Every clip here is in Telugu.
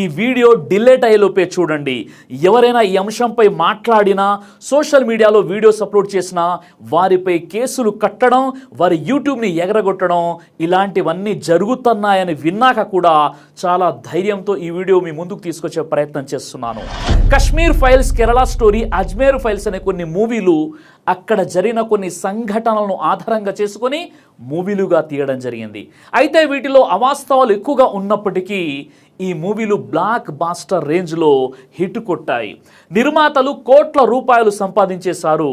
ఈ వీడియో డిలేట్ అయ్యేలోపే చూడండి. ఎవరైనా ఈ అంశంపై మాట్లాడినా సోషల్ మీడియాలో వీడియోస్ అప్లోడ్ చేసినా వారిపై కేసులు కట్టడం వారి యూట్యూబ్ని ఎగరగొట్టడం ఇలాంటివన్నీ జరుగుతున్నాయని విన్నాక కూడా చాలా ధైర్యంతో ఈ వీడియో మీ ముందుకు తీసుకొచ్చే ప్రయత్నం చేస్తున్నాను. Kashmir files Kerala story Ajmer files అనే కొన్ని మూవీలు అక్కడ జరిగిన కొన్ని సంఘటనలను ఆధారంగా చేసుకొని మూవీలుగా తీయడం జరిగింది. అయితే వీటిలో అవాస్తవాలు ఎక్కువగా ఉన్నప్పటికీ ఈ మూవీలు బ్లాక్ బాస్టర్ రేంజ్లో హిట్ కొట్టాయి. నిర్మాతలు కోట్ల రూపాయలు సంపాదించేశారు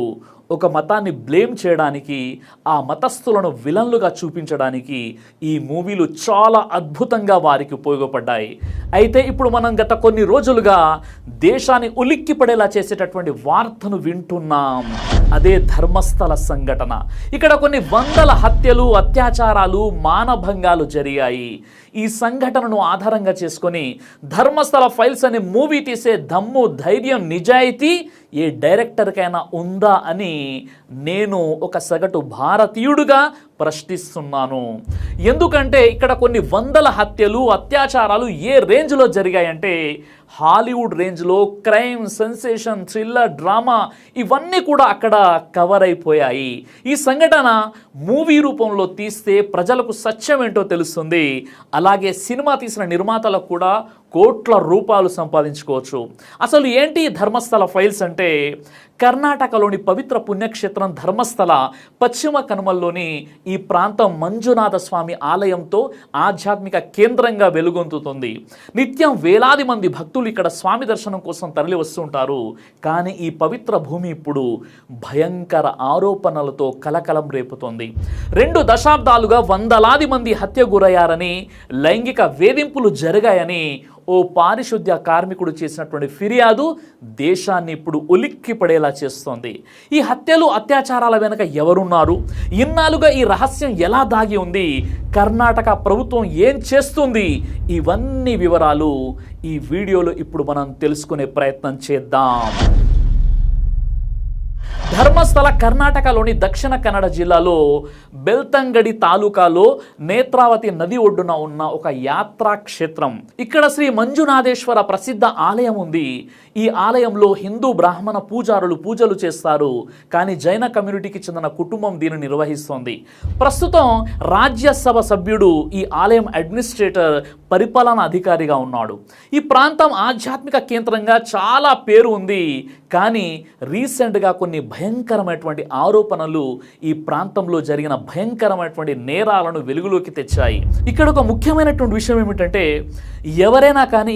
ఒక మతాన్ని బ్లేమ్ చేయడానికి ఆ మతస్థులను విలన్లుగా చూపించడానికి ఈ మూవీలు చాలా అద్భుతంగా వారికి ఉపయోగపడ్డాయి. అయితే ఇప్పుడు మనం గత కొన్ని రోజులుగా దేశాన్ని ఉలిక్కి పడేలా చేసేటటువంటి వార్తను వింటున్నాం. అదే ధర్మస్థల సంఘటన. ఇక్కడ కొన్ని వందల హత్యలు అత్యాచారాలు మానభంగాలు జరిగాయి. ఈ సంఘటనను ఆధారంగా చేసుకొని ధర్మస్థల ఫైల్స్ అనే మూవీ తీసే దమ్ము ధైర్యం నిజాయితీ ఏ డైరెక్టర్కైనా ఉందా అని నేను ఒక సగటు భారతీయుడుగా ప్రశ్నిస్తున్నాను. ఎందుకంటే ఇక్కడ కొన్ని వందల హత్యలు అత్యాచారాలు ఏ రేంజ్లో జరిగాయంటే హాలీవుడ్ రేంజ్లో క్రైమ్ సెన్సేషన్ థ్రిల్లర్ డ్రామా ఇవన్నీ కూడా అక్కడ కవర్ అయిపోయాయి. ఈ సంఘటన మూవీ రూపంలో తీస్తే ప్రజలకు సత్యం ఏంటో తెలుస్తుంది. అలాగే సినిమా తీసిన నిర్మాతలకు కూడా కోట్ల రూపాయలు సంపాదించుకోవచ్చు. అసలు ఏంటి ధర్మస్థల ఫైల్స్ అంటే కర్ణాటకలోని పవిత్ర పుణ్యక్షేత్రం ధర్మస్థల పశ్చిమ కనుమల్లోని ఈ ప్రాంతం మంజునాథ స్వామి ఆలయంతో ఆధ్యాత్మిక కేంద్రంగా వెలుగొందుతుంది. నిత్యం వేలాది మంది భక్తులు ఇక్కడ స్వామి దర్శనం కోసం తరలి వస్తుంటారు కానీ ఈ పవిత్ర భూమి ఇప్పుడు భయంకర ఆరోపణలతో కలకలం రేపుతోంది. రెండు దశాబ్దాలుగా వందలాది మంది హత్య గురయ్యారని లైంగిక వేధింపులు జరిగాయని ఓ పారిశుద్ధ్య కార్మికుడు చేసినటువంటి ఫిర్యాదు దేశాన్ని ఇప్పుడు ఉలిక్కి పడేలా చేస్తోంది. ఈ హత్యలు అత్యాచారాల వెనుక ఎవరున్నారు? ఇన్నాళ్ళుగా ఈ రహస్యం ఎలా దాగి ఉంది? కర్ణాటక ప్రభుత్వం ఏం చేస్తుంది? ఇవన్నీ వివరాలు ఈ వీడియోలో ఇప్పుడు మనం తెలుసుకునే ప్రయత్నం చేద్దాం. ధర్మస్థల కర్ణాటకలోని దక్షిణ కన్నడ జిల్లాలో బెల్తంగడి తాలూకాలో నేత్రావతి నది ఒడ్డున ఉన్న ఒక యాత్రా క్షేత్రం. ఇక్కడ శ్రీ మంజునాథేశ్వర ప్రసిద్ధ ఆలయం ఉంది. ఈ ఆలయంలో హిందూ బ్రాహ్మణ పూజారులు పూజలు చేస్తారు. కానీ జైన కమ్యూనిటీకి చెందిన కుటుంబం దీన్ని నిర్వహిస్తోంది. ప్రస్తుతం రాజ్యసభ సభ్యుడు ఈ ఆలయం అడ్మినిస్ట్రేటర్ పరిపాలనా అధికారిగా ఉన్నాడు. ఈ ప్రాంతం ఆధ్యాత్మిక కేంద్రంగా చాలా పేరు ఉంది. కానీ రీసెంట్గా కొన్ని భయంకరమైనటువంటి ఆరోపణలు ఈ ప్రాంతంలో జరిగిన భయంకరమైనటువంటి నేరాలను వెలుగులోకి తెచ్చాయి. ఇక్కడ ఒక ముఖ్యమైనటువంటి విషయం ఏమిటంటే ఎవరైనా కానీ